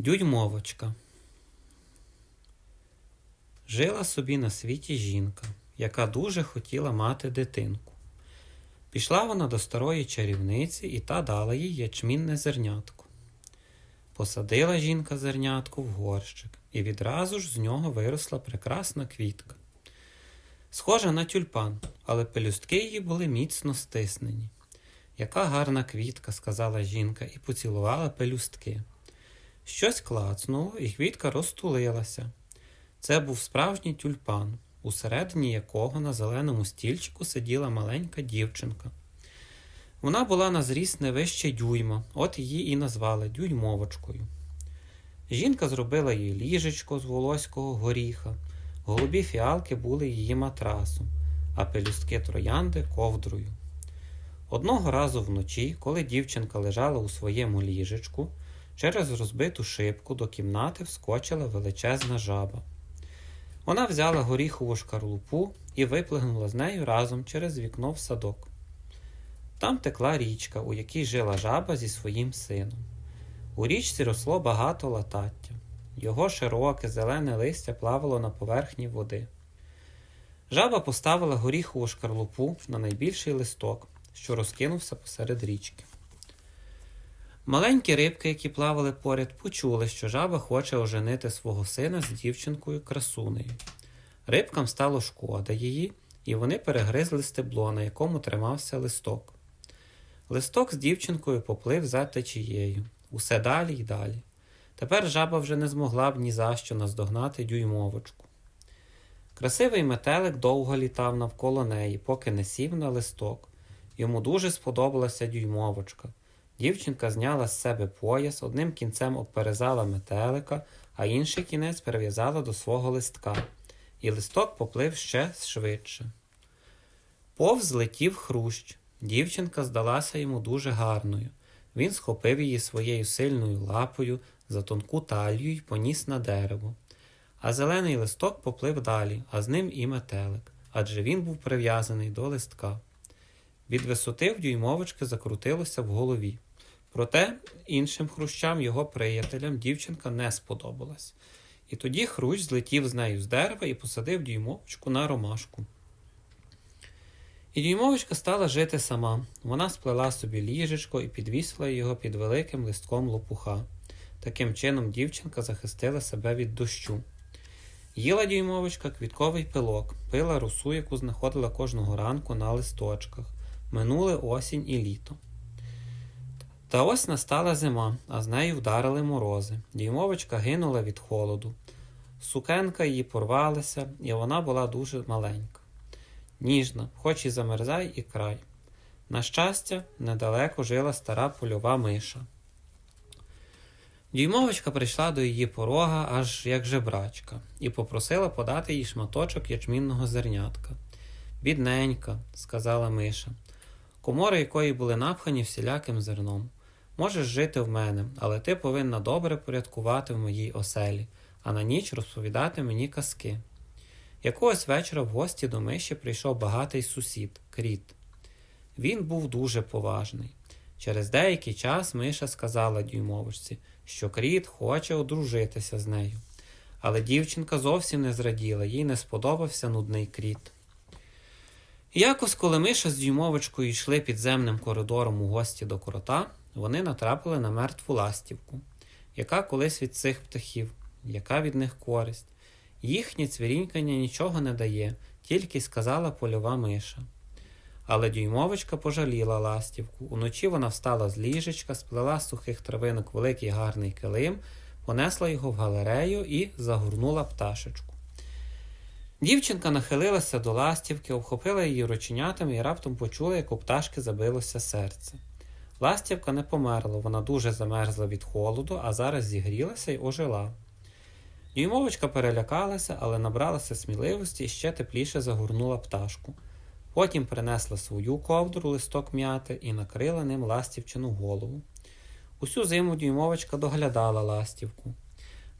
Дюймовочка. Жила собі на світі жінка, яка дуже хотіла мати дитинку. Пішла вона до старої чарівниці, і та дала їй ячмінне зернятко. Посадила жінка зернятко в горщик, і відразу ж з нього виросла прекрасна квітка. Схожа на тюльпан, але пелюстки її були міцно стиснені. Яка гарна квітка, сказала жінка і поцілувала пелюстки. Щось клацнуло, і квітка розтулилася. Це був справжній тюльпан, усередині якого на зеленому стільчику сиділа маленька дівчинка. Вона була на зріст не вище дюйма, от її і назвали дюймовочкою. Жінка зробила їй ліжечко з волоського горіха, голубі фіалки були її матрасом, а пелюстки троянди ковдрою. Одного разу вночі, коли дівчинка лежала у своєму ліжечку, через розбиту шибку до кімнати вскочила величезна жаба. Вона взяла горіхову шкарлупу і виплигнула з нею разом через вікно в садок. Там текла річка, у якій жила жаба зі своїм сином. У річці росло багато латаття. Його широке зелене листя плавало на поверхні води. Жаба поставила горіхову шкарлупу на найбільший листок, що розкинувся посеред річки. Маленькі рибки, які плавали поряд, почули, що жаба хоче оженити свого сина з дівчинкою красунею. Рибкам стало шкода її, і вони перегризли стебло, на якому тримався листок. Листок з дівчинкою поплив за течією, усе далі й далі. Тепер жаба вже не змогла б ні за що наздогнати дюймовочку. Красивий метелик довго літав навколо неї, поки не сів на листок. Йому дуже сподобалася дюймовочка. Дівчинка зняла з себе пояс, одним кінцем обперезала метелика, а інший кінець перев'язала до свого листка, і листок поплив ще швидше. Повз летів хрущ. Дівчинка здалася йому дуже гарною. Він схопив її своєю сильною лапою за тонку талію й поніс на дерево. А зелений листок поплив далі, а з ним і метелик, адже він був прив'язаний до листка. Від висоти в дюймовочки закрутилося в голові. Проте іншим хрущам, його приятелям, дівчинка не сподобалась. І тоді хрущ злетів з нею з дерева і посадив дюймовочку на ромашку. І дюймовочка стала жити сама. Вона сплела собі ліжечко і підвісила його під великим листком лопуха. Таким чином дівчинка захистила себе від дощу. Їла дюймовочка квітковий пилок, пила росу, яку знаходила кожного ранку на листочках. Минули осінь і літо. Та ось настала зима, а з нею вдарили морози. Дюймовочка гинула від холоду. Сукенка її порвалася, і вона була дуже маленька. Ніжна, хоч і замерзай і край. На щастя, недалеко жила стара польова миша. Дюймовочка прийшла до її порога, аж як жебрачка, і попросила подати їй шматочок ячмінного зернятка. Бідненька, сказала миша, комори якої були напхані всіляким зерном. Можеш жити в мене, але ти повинна добре порядкувати в моїй оселі, а на ніч розповідати мені казки. Якогось вечора в гості до миші прийшов багатий сусід, кріт. Він був дуже поважний. Через деякий час Миша сказала дюймовочці, що кріт хоче одружитися з нею. Але дівчинка зовсім не зраділа, їй не сподобався нудний кріт. Якось, коли Миша з дюймовочкою йшли підземним коридором у гості до крота, вони натрапили на мертву ластівку, яка колись від цих птахів, яка від них користь. Їхнє цвірінькання нічого не дає, тільки сказала польова миша. Але дюймовочка пожаліла ластівку. Уночі вона встала з ліжечка, сплела з сухих травинок великий гарний килим, понесла його в галерею і загорнула пташечку. Дівчинка нахилилася до ластівки, обхопила її рученятами і раптом почула, як у пташки забилося серце. Ластівка не померла, вона дуже замерзла від холоду, а зараз зігрілася й ожила. Дюймовочка перелякалася, але набралася сміливості і ще тепліше загорнула пташку. Потім принесла свою ковдру листок м'яти і накрила ним ластівчину голову. Усю зиму дюймовочка доглядала ластівку.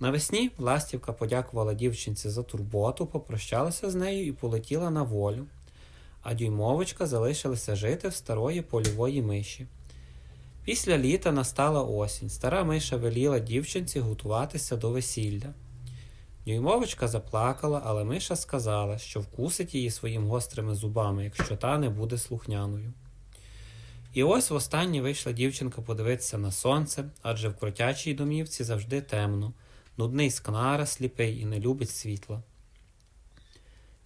Навесні ластівка подякувала дівчинці за турботу, попрощалася з нею і полетіла на волю, а дюймовочка залишилася жити в старої польової миші. Після літа настала осінь. Стара миша веліла дівчинці готуватися до весілля. Дюймовочка заплакала, але миша сказала, що вкусить її своїм гострими зубами, якщо та не буде слухняною. І ось востаннє вийшла дівчинка подивитися на сонце, адже в кротячій домівці завжди темно, нудний скнара сліпий і не любить світла.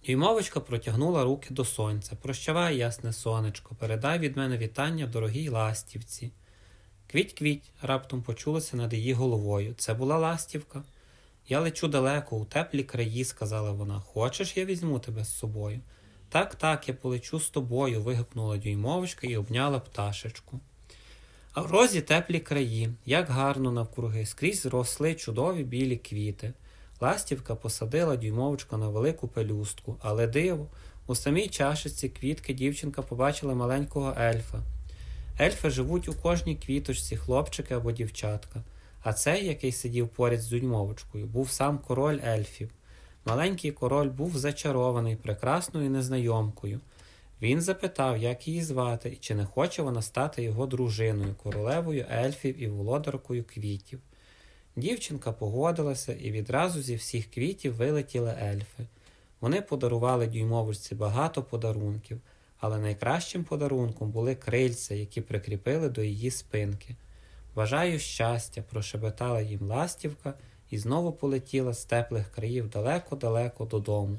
Дюймовочка протягнула руки до сонця. Прощавай, ясне сонечко, передай від мене вітання дорогій ластівці. Квіть, квіть, раптом почулося над її головою. Це була ластівка. Я лечу далеко, у теплі краї, сказала вона. Хочеш, я візьму тебе з собою? Так, так, я полечу з тобою, вигукнула дюймовочка і обняла пташечку. А в розі теплі краї, як гарно навкруги, скрізь росли чудові білі квіти. Ластівка посадила дюймовочку на велику пелюстку, але диво, у самій чашечці квітки дівчинка побачила маленького ельфа. Ельфи живуть у кожній квіточці, хлопчики або дівчатка. А цей, який сидів поряд з дюймовочкою, був сам король ельфів. Маленький король був зачарований прекрасною незнайомкою. Він запитав, як її звати і чи не хоче вона стати його дружиною, королевою ельфів і володаркою квітів. Дівчинка погодилася, і відразу зі всіх квітів вилетіли ельфи. Вони подарували дюймовочці багато подарунків, але найкращим подарунком були крильця, які прикріпили до її спинки. Бажаю щастя, прошепетала їм ластівка і знову полетіла з теплих країв далеко-далеко додому.